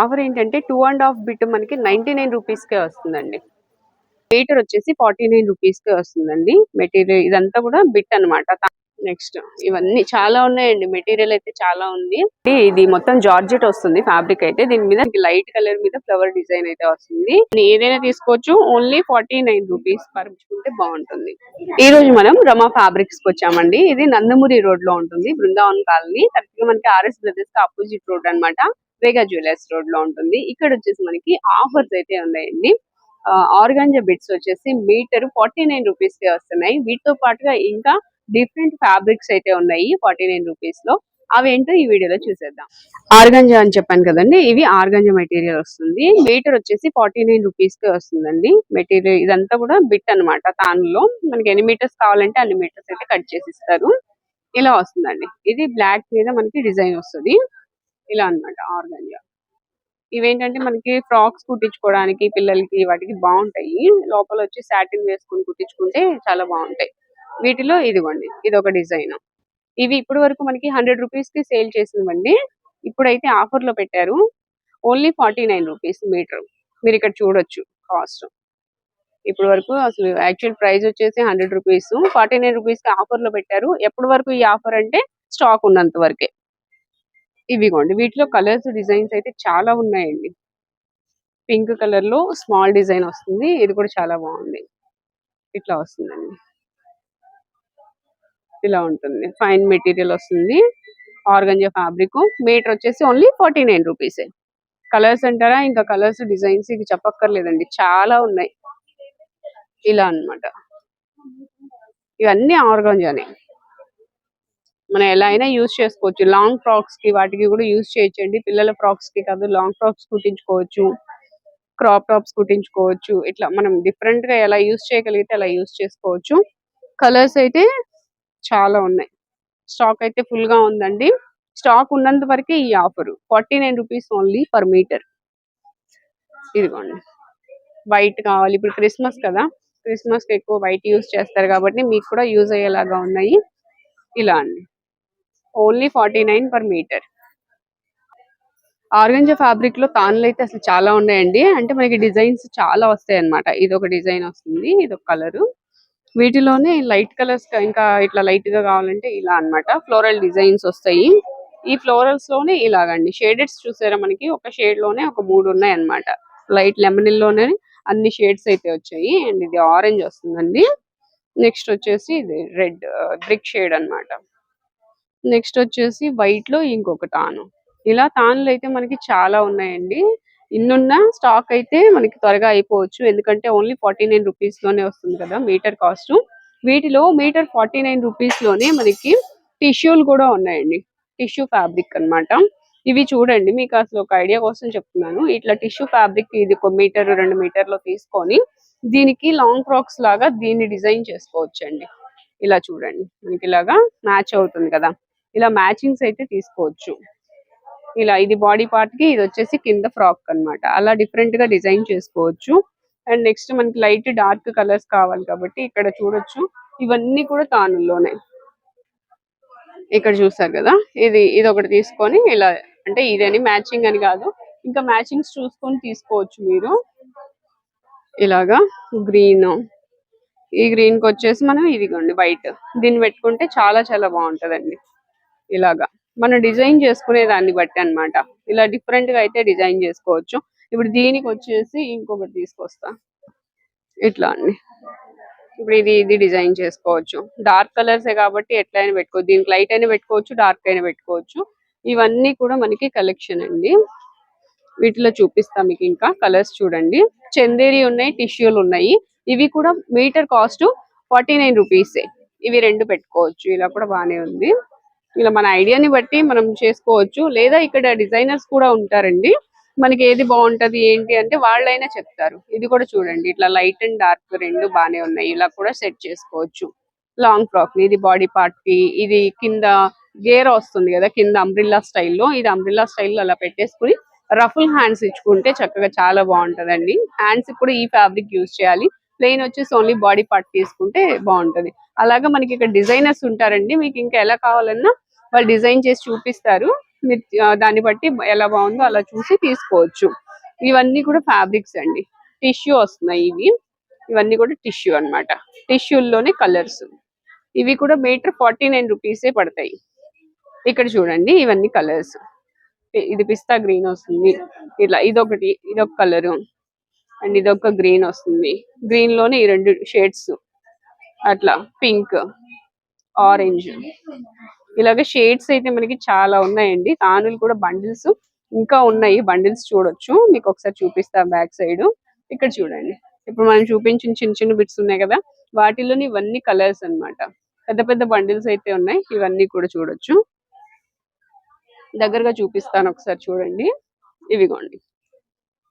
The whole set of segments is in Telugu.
ఆఫర్ ఏంటంటే టూ అండ్ హాఫ్ బిట్ మనకి నైన్టీ నైన్ రూపీస్కే వస్తుందండి. మీటర్ వచ్చేసి ఫార్టీ నైన్ రూపీస్కే వస్తుందండి. మెటీరియల్ ఇదంతా కూడా బిట్ అన్నమాట. నెక్స్ట్ ఇవన్నీ చాలా ఉన్నాయండి. మెటీరియల్ అయితే చాలా ఉంది. ఇది మొత్తం జార్జెట్ వస్తుంది ఫ్యాబ్రిక్ అయితే. దీని మీద లైట్ కలర్ మీద ఫ్లవర్ డిజైన్ అయితే వస్తుంది. ఏదైనా తీసుకోవచ్చు. ఓన్లీ ఫార్టీ నైన్ రూపీస్ పరుచుకుంటే బాగుంటుంది. ఈ రోజు మనం రమా ఫ్యాబ్రిక్స్కి వచ్చామండి. ఇది నందమూరి రోడ్లో ఉంటుంది. బృందావన్ కాలనీ. కరెక్ట్ మనకి ఆర్ఎస్ బ్రదర్స్ ఆపోజిట్ రోడ్ అన్నమాట. వేగా జ్యువెలర్స్ రోడ్లో ఉంటుంది. ఇక్కడ వచ్చేసి మనకి ఆఫర్స్ అయితే ఉన్నాయండి. ఆర్గాంజా బిట్స్ వచ్చేసి మీటర్ ఫార్టీ నైన్ రూపీస్ కే వస్తున్నాయి. వీటితో పాటుగా ఇంకా డిఫరెంట్ ఫ్యాబ్రిక్స్ అయితే ఉన్నాయి ఫార్టీ నైన్ రూపీస్లో. అవేంటో ఈ వీడియోలో చూసేద్దాం. ఆర్గంజా అని చెప్పాను కదండి ఇవి ఆర్గంజా మెటీరియల్ వస్తుంది. మీటర్ వచ్చేసి ఫార్టీ నైన్ రూపీస్కి వస్తుందండి. మెటీరియల్ ఇదంతా కూడా బిట్ అన్నమాట తానులో మనకి ఎన్ని మీటర్స్ కావాలంటే అన్ని మీటర్స్ అయితే కట్ చేసి ఇస్తారు. ఇలా వస్తుందండి. ఇది బ్లాక్ మీద మనకి డిజైన్ వస్తుంది. ఇలా అన్నమాట ఆర్గంజా ఇవేంటంటే మనకి ఫ్రాక్స్ కుట్టించుకోవడానికి పిల్లలకి వాటికి బాగుంటాయి. లోపల వచ్చి సాటిన్ వేసుకుని కుట్టించుకుంటే చాలా బాగుంటాయి. వీటిలో ఇదిగోండి ఇది ఒక డిజైన్. ఇవి ఇప్పటి వరకు మనకి హండ్రెడ్ రూపీస్కి సేల్ చేసినవండి. ఇప్పుడైతే ఆఫర్లో పెట్టారు. Only forty nine rupees metre. మీరు ఇక్కడ చూడొచ్చు కాస్ట్. ఇప్పటి వరకు అసలు యాక్చువల్ ప్రైస్ వచ్చేసి హండ్రెడ్ రూపీస్. ఫార్టీ నైన్ రూపీస్కి ఆఫర్లో పెట్టారు. ఎప్పటి వరకు ఈ ఆఫర్ అంటే స్టాక్ ఉన్నంత వరకే. ఇవిగోండి. వీటిలో కలర్స్ డిజైన్స్ అయితే చాలా ఉన్నాయండి. పింక్ కలర్లో స్మాల్ డిజైన్ వస్తుంది. ఇది కూడా చాలా బాగుంది. ఇట్లా వస్తుందండి. ఇలా ఉంటుంది. ఫైన్ మెటీరియల్ వస్తుంది. Organza fabric. మీటర్ వచ్చేసి only forty nine rupees. Colours అంటారా? ఇంకా కలర్స్ డిజైన్స్ ఇది చెప్పక్కర్లేదండి. చాలా ఉన్నాయి. ఇలా అన్నమాట. ఇవన్నీ ఆర్గంజానే. మనం ఎలా అయినా యూజ్ చేసుకోవచ్చు. లాంగ్ ఫ్రాక్స్కి వాటికి కూడా యూజ్ చేయొచ్చండి. పిల్లల ఫ్రాక్స్కి కాదు లాంగ్ ఫ్రాక్స్ కుట్టించుకోవచ్చు. క్రాప్ టాప్స్ కుట్టించుకోవచ్చు. ఇట్లా మనం డిఫరెంట్గా ఎలా యూజ్ చేయగలిగితే అలా యూజ్ చేసుకోవచ్చు. కలర్స్ అయితే చాలా ఉన్నాయి. స్టాక్ అయితే ఫుల్గా ఉందండి. స్టాక్ ఉన్నంత వరకే ఈ offer. Forty nine rupees only per metre. ఇదిగోండి. వైట్ కావాలి. ఇప్పుడు క్రిస్మస్ కదా. క్రిస్మస్కి ఎక్కువ వైట్ యూజ్ చేస్తారు కాబట్టి మీకు కూడా యూజ్ అయ్యేలాగా ఉన్నాయి. ఇలా అండి. Only forty nine per metre. Organza ఫ్యాబ్రిక్లో తాన్లు అయితే అసలు చాలా ఉన్నాయండి. అంటే మనకి డిజైన్స్ చాలా వస్తాయి అనమాట ఇది ఒక డిజైన్ వస్తుంది ఇది ఒక కలర్. వీటిలోనే లైట్ కలర్స్ ఇంకా ఇట్లా లైట్గా కావాలంటే ఇలా అన్నమాట. ఫ్లోరల్ డిజైన్స్ వస్తాయి. ఈ ఫ్లోరల్స్లోనే ఇలాగండి. షేడెడ్స్ చూసారా మనకి? ఒక షేడ్లోనే ఒక మూడు ఉన్నాయి అన్నమాట లైట్ లెమన్లోనే అన్ని షేడ్స్ అయితే వచ్చాయి. అండ్ ఇది ఆరెంజ్ వస్తుందండి. నెక్స్ట్ వచ్చేసి ఇది రెడ్ బ్రిక్ షేడ్ అన్నమాట. నెక్స్ట్ వచ్చేసి వైట్లో ఇంకొక తాను. ఇలా తానులు అయితే మనకి చాలా ఉన్నాయండి. ఇన్నున్న స్టాక్ అయితే మనకి త్వరగా అయిపోవచ్చు. ఎందుకంటే ఓన్లీ ఫార్టీ నైన్ రూపీస్లోనే వస్తుంది కదా మీటర్ కాస్ట్. వీటిలో మీటర్ ఫార్టీ నైన్ రూపీస్లోనే మనకి టిష్యూలు కూడా ఉన్నాయండి. టిష్యూ ఫ్యాబ్రిక్ అన్నమాట. ఇవి చూడండి మీకు అసలు ఒక ఐడియా కోసం చెప్తున్నాను. ఇట్లా టిష్యూ ఫ్యాబ్రిక్ ఇది ఒక మీటర్ రెండు మీటర్లో తీసుకొని దీనికి లాంగ్ ఫ్రాక్స్ లాగా దీన్ని డిజైన్ చేసుకోవచ్చు అండి ఇలా చూడండి మనకి ఇలాగా మ్యాచ్ అవుతుంది కదా. ఇలా మ్యాచింగ్స్ అయితే తీసుకోవచ్చు. ఇలా ఇది బాడీ పార్ట్కి ఇది వచ్చేసి కింద ఫ్రాక్ అన్నమాట. అలా డిఫరెంట్గా డిజైన్ చేసుకోవచ్చు. అండ్ నెక్స్ట్ మనకి లైట్ డార్క్ కలర్స్ కావాలి కాబట్టి ఇక్కడ చూడొచ్చు. ఇవన్నీ కూడా తానుల్లోనే. ఇక్కడ చూసారు కదా? ఇది ఇది ఒకటి తీసుకొని ఇలా అంటే ఇదని మ్యాచింగ్ అని కాదు. ఇంకా మ్యాచింగ్స్ చూసుకొని తీసుకోవచ్చు మీరు. ఇలాగా గ్రీన్. ఈ గ్రీన్కి వచ్చేసి మనం ఇదిగోండి వైట్. దీన్ని పెట్టుకుంటే చాలా చాలా బాగుంటదండి. ఇలాగా. మనం డిజైన్ చేసుకునే దాన్ని బట్టి అన్నమాట. ఇలా డిఫరెంట్గా అయితే డిజైన్ చేసుకోవచ్చు. ఇప్పుడు దీనికి వచ్చేసి ఇంకొకటి తీసుకొస్తా. ఇట్లా అండి. ఇప్పుడు ఇది ఇది డిజైన్ చేసుకోవచ్చు. డార్క్ కలర్స్ కాబట్టి ఎట్లయినా పెట్టుకోవచ్చు దీనికి లైట్ అయినా పెట్టుకోవచ్చు డార్క్ అయినా పెట్టుకోవచ్చు. ఇవన్నీ కూడా మనకి కలెక్షన్ అండి. వీటిలో చూపిస్తా మీకు ఇంకా కలర్స్ చూడండి. చందేరి ఉన్నాయి టిష్యూలు ఉన్నాయి. ఇవి కూడా metre cost forty nine rupees. ఇవి రెండు పెట్టుకోవచ్చు. ఇలా కూడా బాగానే ఉంది. ఇలా మన ఐడియాని బట్టి మనం చేసుకోవచ్చు. లేదా ఇక్కడ డిజైనర్స్ కూడా ఉంటారండి. మనకి ఏది బాగుంటది ఏంటి అంటే వాళ్ళైనా చెప్తారు. ఇది కూడా చూడండి. ఇట్లా లైట్ అండ్ డార్క్ రెండు బానే ఉన్నాయి. ఇలా కూడా సెట్ చేసుకోవచ్చు. లాంగ్ ఫ్రాక్ ఇది బాడీ పార్ట్కి ఇది కింద గేర్ వస్తుంది కదా కింద అంబ్రిల్లా స్టైల్లో ఇది అంబ్రిల్లా స్టైల్లో అలా పెట్టేసుకుని రఫుల్ హ్యాండ్స్ ఇచ్చుకుంటే చక్కగా చాలా బాగుంటదండి. హ్యాండ్స్ కూడా ఈ ఫ్యాబ్రిక్ యూజ్ చేయాలి. ప్లెయిన్ వచ్చేసి ఓన్లీ బాడీ పార్ట్ తీసుకుంటే బాగుంటది. అలాగా మనకి ఇక్కడ డిజైనర్స్ ఉంటారండి మీకు ఇంకా ఎలా కావాలన్నా వాళ్ళు డిజైన్ చేసి చూపిస్తారు. మీరు దాన్ని బట్టి ఎలా బాగుందో అలా చూసి తీసుకోవచ్చు. ఇవన్నీ కూడా ఫ్యాబ్రిక్స్ అండి. టిష్యూ వస్తున్నాయి ఇవి. ఇవన్నీ కూడా టిష్యూ అన్నమాట. టిష్యూల్లోనే కలర్స్ ఇవి కూడా మీటర్ ఫార్టీ నైన్ రూపీసే పడతాయి. ఇక్కడ చూడండి ఇవన్నీ కలర్స్ ఇది పిస్తా గ్రీన్ వస్తుంది. ఇట్లా ఇదొకటి ఇదొక కలర్ అండ్ ఇది ఒక గ్రీన్ వస్తుంది. గ్రీన్లోనే ఈ రెండు షేడ్స్ అట్లా పింక్ ఆరెంజ్. ఇలాగే షేడ్స్ అయితే మనకి చాలా ఉన్నాయండి. తానులు కూడా బండిల్స్ ఇంకా ఉన్నాయి. బండిల్స్ చూడొచ్చు. మీకు ఒకసారి చూపిస్తా బ్యాక్ సైడ్. ఇక్కడ చూడండి. ఇప్పుడు మనం చూపించిన చిన్న చిన్న బిట్స్ ఉన్నాయి కదా వాటిలోని ఇవన్నీ కలర్స్ అన్నమాట. పెద్ద పెద్ద బండిల్స్ అయితే ఉన్నాయి. ఇవన్నీ కూడా చూడొచ్చు. దగ్గరగా చూపిస్తాను ఒకసారి చూడండి. ఇవిగోండి.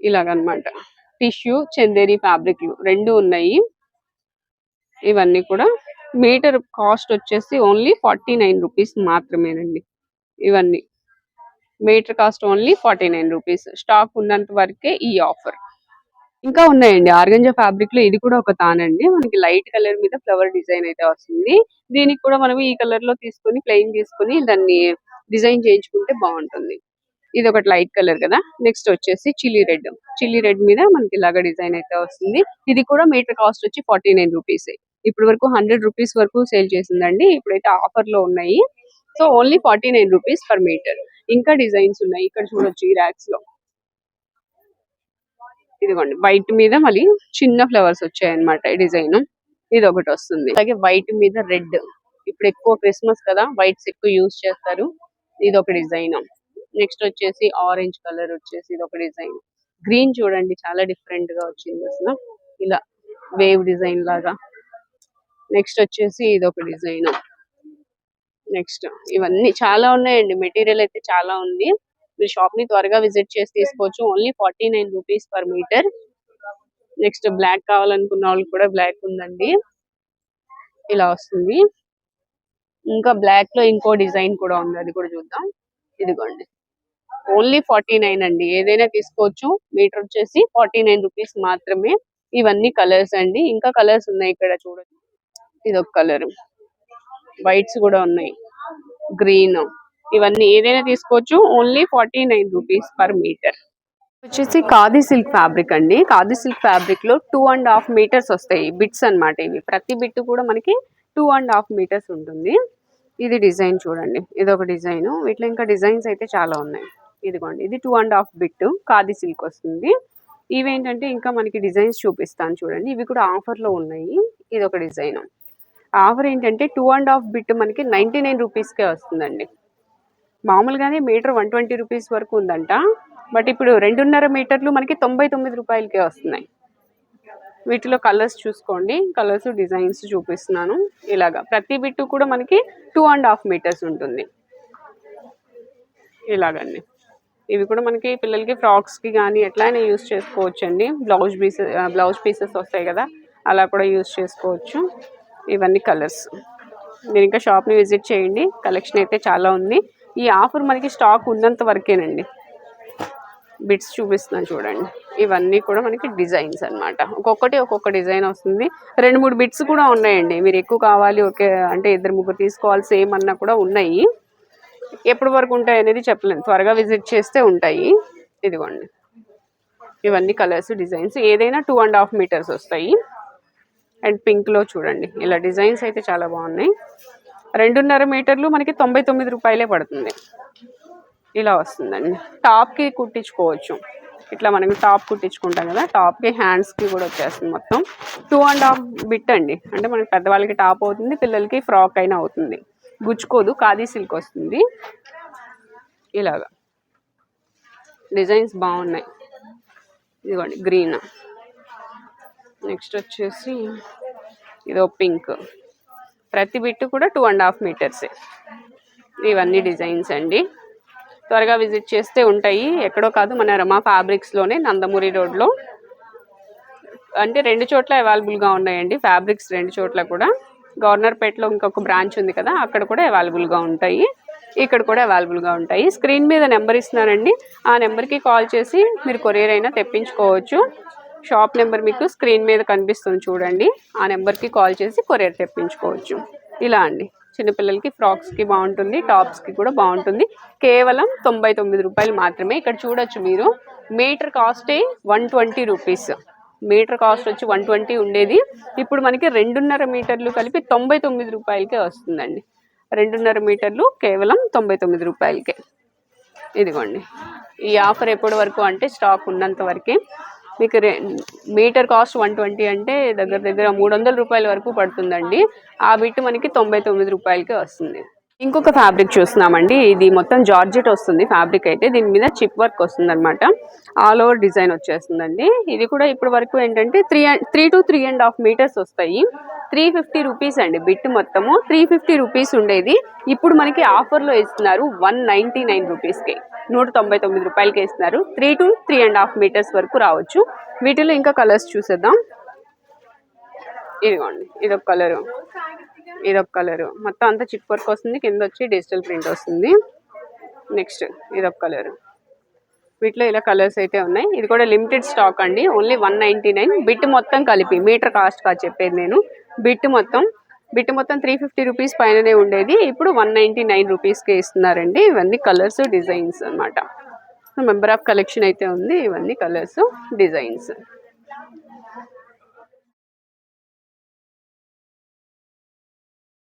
ఇలాగనమాట టిష్యూ చందేరి ఫ్యాబ్రిక్లు రెండు ఉన్నాయి. ఇవన్నీ కూడా మీటర్ కాస్ట్ వచ్చేసి ఓన్లీ ఫార్టీ నైన్ రూపీస్ మాత్రమేనండి. ఇవన్నీ metre cost only forty nine rupees. Stock ఉన్నంత వరకే ఈ ఆఫర్. ఇంకా ఉన్నాయండి. ఆర్గంజా ఫ్యాబ్రిక్లో ఇది కూడా ఒక తానండి. మనకి లైట్ కలర్ మీద ఫ్లవర్ డిజైన్ అయితే వస్తుంది. దీనికి కూడా మనం ఈ కలర్లో తీసుకొని ప్లెయిన్ తీసుకొని దాన్ని డిజైన్ చేయించుకుంటే బాగుంటుంది. ఇది ఒకటి లైట్ కలర్ కదా. నెక్స్ట్ వచ్చేసి చిల్లీ రెడ్. చిల్లీ రెడ్ మీద మనకి ఇలాగ డిజైన్ అయితే వస్తుంది. ఇది కూడా మీటర్ కాస్ట్ వచ్చి ఫార్టీ నైన్ రూపీస్ ఇప్పటి వరకు హండ్రెడ్ రూపీస్ వరకు సేల్ చేసిందండి. ఇప్పుడైతే ఆఫర్లో ఉన్నాయి. So only forty nine rupees per metre. ఇంకా డిజైన్స్ ఉన్నాయి. ఇక్కడ చూడొచ్చు ఈ ర్యాక్స్లో. ఇదిగోండి. వైట్ మీద మళ్ళీ చిన్న ఫ్లవర్స్ వచ్చాయన్నమాట ఈ డిజైన్. ఇది ఒకటి వస్తుంది. అలాగే వైట్ మీద రెడ్. ఇప్పుడు ఎక్కువ క్రిస్మస్ కదా. వైట్స్ ఎక్కువ యూజ్ చేస్తారు. ఇది ఒక డిజైన్. నెక్స్ట్ వచ్చేసి ఆరెంజ్ కలర్ వచ్చేసి ఇది ఒక డిజైన్ గ్రీన్ చూడండి చాలా డిఫరెంట్గా వచ్చింది అసలు. ఇలా వేవ్ డిజైన్ లాగా. నెక్స్ట్ వచ్చేసి ఇది ఒక డిజైన్ నెక్స్ట్ ఇవన్నీ చాలా ఉన్నాయండి. మెటీరియల్ అయితే చాలా ఉంది. మీరు షాప్ని త్వరగా విజిట్ చేసి తీసుకోవచ్చు. Only forty nine rupees per metre next black కావాలనుకున్న వాళ్ళకి కూడా బ్లాక్ ఉందండి. ఇలా వస్తుంది. ఇంకా బ్లాక్లో ఇంకో డిజైన్ కూడా ఉంది. అది కూడా చూద్దాం. ఇదిగోండి. ఓన్లీ ఫార్టీ నైన్ అండి. ఏదైనా తీసుకోవచ్చు. మీటర్ వచ్చేసి ఫార్టీ నైన్ రూపీస్ మాత్రమే. ఇవన్నీ కలర్స్ అండి. ఇంకా కలర్స్ ఉన్నాయి ఇక్కడ చూడండి. ఇది ఒక కలర్. వైట్స్ కూడా ఉన్నాయి. గ్రీన్. ఇవన్నీ ఏదైనా తీసుకోవచ్చు. Only forty nine rupees per metre. వచ్చేసి ఖాదీ సిల్క్ ఫ్యాబ్రిక్ అండి. ఖాదీ సిల్క్ ఫ్యాబ్రిక్లో టూ అండ్ హాఫ్ మీటర్స్ వస్తాయి. బిట్స్ అన్నమాట ఇవి. ప్రతి బిట్ కూడా మనకి టూ అండ్ హాఫ్ మీటర్స్ ఉంటుంది. ఇది డిజైన్ చూడండి. ఇది ఒక డిజైన్. వీటిలో ఇంకా డిజైన్స్ అయితే చాలా ఉన్నాయి. ఇదిగోండి ఇది two and half bit khadi silk వస్తుంది. ఇవేంటంటే ఇంకా మనకి డిజైన్స్ చూపిస్తాను చూడండి. ఇవి కూడా ఆఫర్లో ఉన్నాయి. ఇది ఒక డిజైన్ ఆఫర్ ఏంటంటే టూ అండ్ హాఫ్ బిట్ మనకి నైన్టీ నైన్ రూపీస్కే వస్తుందండి. మామూలుగానే మీటర్ వన్ ట్వంటీ రూపీస్ వరకు ఉందంట. బట్ ఇప్పుడు రెండున్నర మీటర్లు మనకి తొంభై తొమ్మిది రూపాయలకే వస్తున్నాయి. వీటిలో కలర్స్ చూసుకోండి. కలర్స్ డిజైన్స్ చూపిస్తున్నాను. ఇలాగా ప్రతి బిట్టు కూడా మనకి టూ అండ్ హాఫ్ మీటర్స్ ఉంటుంది. ఇలాగండి. ఇవి కూడా మనకి పిల్లలకి ఫ్రాక్స్కి కానీ ఎట్లయినా యూస్ చేసుకోవచ్చు అండి బ్లౌజ్ పీసెస్ బ్లౌజ్ పీసెస్ వస్తాయి కదా అలా కూడా యూస్ చేసుకోవచ్చు. ఇవన్నీ కలర్స్. మీరు ఇంకా షాప్ని విజిట్ చేయండి. కలెక్షన్ అయితే చాలా ఉంది. ఈ ఆఫర్ మనకి స్టాక్ ఉన్నంత వరకేనండి. బిట్స్ చూపిస్తున్నాను చూడండి. ఇవన్నీ కూడా మనకి డిజైన్స్ అన్నమాట. ఒక్కొక్కటి ఒక్కొక్క డిజైన్ వస్తుంది. రెండు మూడు బిట్స్ కూడా ఉన్నాయండి. మీరు ఎక్కువ కావాలి ఓకే అంటే ఇద్దరు ముగ్గురు తీసుకోవాలి సేమ్ అన్నా కూడా ఉన్నాయి. ఎప్పటి వరకు ఉంటాయి అనేది చెప్పలేను. త్వరగా విజిట్ చేస్తే ఉంటాయి. ఇదిగోండి. ఇవన్నీ కలర్స్ డిజైన్స్. ఏదైనా టూ అండ్ హాఫ్ మీటర్స్ వస్తాయి. అండ్ పింక్లో చూడండి. ఇలా డిజైన్స్ అయితే చాలా బాగున్నాయి. రెండున్నర మీటర్లు మనకి తొంభై తొమ్మిది రూపాయలే పడుతుంది. ఇలా వస్తుందండి. టాప్కి కుట్టించుకోవచ్చు. ఇట్లా మనం టాప్ కుట్టించుకుంటాం కదా టాప్కి హ్యాండ్స్కి కూడా వచ్చేస్తుంది మొత్తం. టూ అండ్ హాఫ్ బిట్ అండి. అంటే మనకి పెద్దవాళ్ళకి టాప్ అవుతుంది పిల్లలకి ఫ్రాక్ అయినా అవుతుంది. గుచ్చుకోదు ఖాదీ సిల్క్ వస్తుంది. ఇలాగా. డిజైన్స్ బాగున్నాయి. ఇదిగోండి గ్రీన్. నెక్స్ట్ వచ్చేసి ఇదో పింక్. ప్రతి బిట్టు కూడా టూ అండ్ హాఫ్ మీటర్సే. ఇవన్నీ డిజైన్స్ అండి. త్వరగా విజిట్ చేస్తే ఉంటాయి. ఎక్కడో కాదు మన రమా ఫ్యాబ్రిక్స్లోనే నందమూరి రోడ్లో. అంటే రెండు చోట్ల అవైలబుల్గా ఉన్నాయండి. ఫ్యాబ్రిక్స్ రెండు చోట్ల కూడా. గవర్నర్పేటలో ఇంకొక బ్రాంచ్ ఉంది కదా అక్కడ కూడా అవైలబుల్గా ఉంటాయి. ఇక్కడ కూడా అవైలబుల్గా ఉంటాయి. స్క్రీన్ మీద నెంబర్ ఇస్తున్నానండి. ఆ నెంబర్కి కాల్ చేసి మీరు కొరియర్ అయినా తెప్పించుకోవచ్చు. షాప్ నెంబర్ మీకు స్క్రీన్ మీద కనిపిస్తుంది చూడండి. ఆ నెంబర్కి కాల్ చేసి కొరియర్ తెప్పించుకోవచ్చు. ఇలా అండి. చిన్నపిల్లలకి ఫ్రాక్స్కి బాగుంటుంది టాప్స్కి కూడా బాగుంటుంది. కేవలం తొంభై తొమ్మిది రూపాయలు మాత్రమే. ఇక్కడ చూడొచ్చు మీరు. Metre కాస్టే one twenty rupees. Metre cost వచ్చి వన్ ట్వంటీ ఉండేది. ఇప్పుడు మనకి రెండున్నర మీటర్లు కలిపి తొంభై తొమ్మిది రూపాయలకే వస్తుందండి. రెండున్నర మీటర్లు కేవలం తొంభై తొమ్మిది రూపాయలకే. ఇదిగోండి. ఈ ఆఫర్ ఎప్పటి వరకు అంటే స్టాక్ ఉన్నంత వరకే. మీకు రె మీటర్ కాస్ట్ వన్ ట్వంటీ అంటే దగ్గర దగ్గర మూడు వందల రూపాయల వరకు పడుతుందండి. ఆ బిట్ మనకి తొంభై తొమ్మిది రూపాయలకే వస్తుంది. ఇంకొక ఫ్యాబ్రిక్ చూస్తున్నామండి. ఇది మొత్తం జార్జెట్ వస్తుంది ఫ్యాబ్రిక్ అయితే. దీని మీద చిప్ వర్క్ వస్తుంది అనమాట ఆల్ ఓవర్ డిజైన్ వచ్చేస్తుందండి. ఇది కూడా ఇప్పటి వరకు ఏంటంటే three three to three and half metres వస్తాయి. త్రీ ఫిఫ్టీ రూపీస్ అండి బిట్ మొత్తము. త్రీ ఫిఫ్టీ రూపీస్ ఉండేది. ఇప్పుడు మనకి ఆఫర్లో ఇస్తున్నారు వన్ నైంటీ నైన్ రూపీస్కి నూట తొంభై తొమ్మిది రూపాయలకి ఇస్తున్నారు. Three to three and half metres వరకు రావచ్చు. వీటిలో ఇంకా కలర్స్ చూసేద్దాం. ఇదిగోండి ఇదొక కలరు. ఇదొక కలరు. మొత్తం అంతా చిక్ వర్క్ వస్తుంది కింద వచ్చి డిజిటల్ ప్రింట్ వస్తుంది. నెక్స్ట్ ఇదొక కలరు. వీటిలో ఇలా కలర్స్ అయితే ఉన్నాయి. ఇది కూడా లిమిటెడ్ స్టాక్ అండి. Only one ninety nine. Bit మొత్తం కలిపి మీటర్ కాస్ట్ కాదు చెప్పేది నేను. బిట్ మొత్తం బిట్ మొత్తం త్రీ ఫిఫ్టీ రూపీస్ పైననే ఉండేది. ఇప్పుడు వన్ నైంటీ నైన్ రూపీస్కే ఇస్తున్నారండి. ఇవన్నీ కలర్స్ డిజైన్స్ అన్నమాట. మెంబర్ ఆఫ్ కలెక్షన్ అయితే ఉంది. ఇవన్నీ కలర్స్ డిజైన్స్.